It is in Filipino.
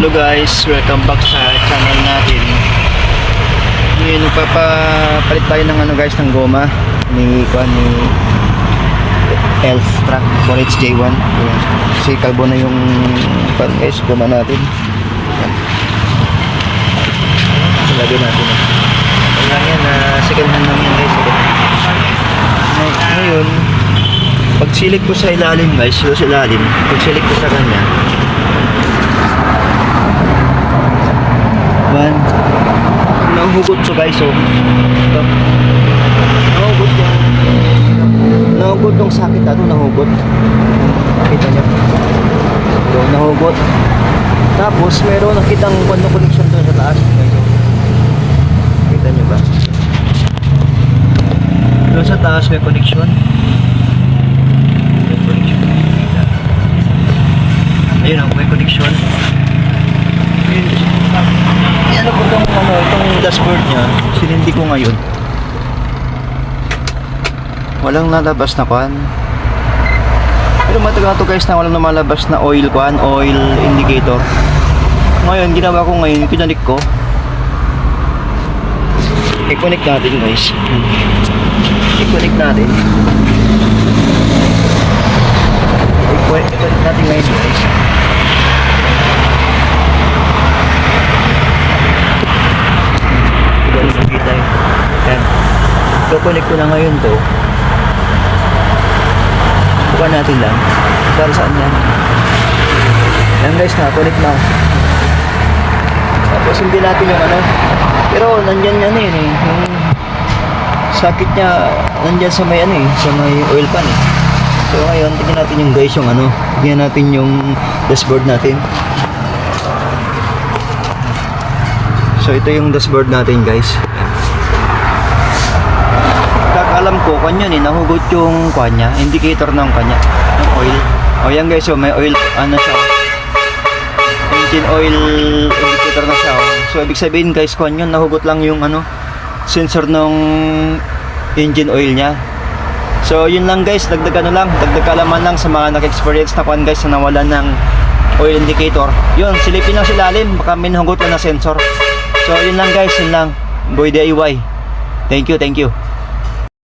Hello guys, welcome back sa channel natin. Ngayon papapalit tayo ng ano guys ng goma ni kuan ni Elf Truck 4HJ1. Ayan. Kasi kalbo na yung pan guys, goma natin. Lagay natin. Ano lang yan, uh, second hand lang yan guys. Ngayon, pag silik ko sa ilalim guys, yung sa ilalim, pag silik ko sa kanya, One. Nahugot to guys, oh. Ito. Nahugot yung... Nahugot yung sakit ano, nahugot. Kita niya. Ito, nahugot. Tapos, meron nakitang one connection doon sa taas. Guys, oh. Kita niyo ba? Doon sa taas may connection. May connection. Ayun, oh, may connection. Ano ko itong ano, itong dashboard niya, sinindi ko ngayon. Walang nalabas na kwan. Pero matagal to guys na walang lumalabas na oil kwan, oil indicator. Ngayon, ginawa ko ngayon, pinanik ko. I-connect natin guys. I-connect natin. I-connect natin ngayon guys. Diba yung nakita yun? Yan. Kukunik ko na ngayon to. Buka natin lang. Para saan yan? Yan guys na, connect na. Tapos hindi natin yung ano. Pero nandyan yan eh. Yung sakit niya nandyan sa may ano eh. Sa may oil pan eh. So ngayon, tingnan natin yung guys yung ano. Tingnan natin yung dashboard natin. So ito yung dashboard natin guys. Kakalam ko kanya eh, nahugot yung kanya, indicator ng kanya, ng oil. O yan guys, so may oil, ano siya, engine oil indicator na siya. oh. So ibig sabihin guys, kwan yun, nahugot lang yung ano, sensor ng engine oil niya. So yun lang guys, dagdag ano lang, dagdag kalaman lang sa mga nag-experience na kwan guys na nawala ng oil indicator. Yun, silipin lang silalim, baka may nahugot lang na sensor. So yun lang guys, yun lang. Boy DIY. Thank you, thank you.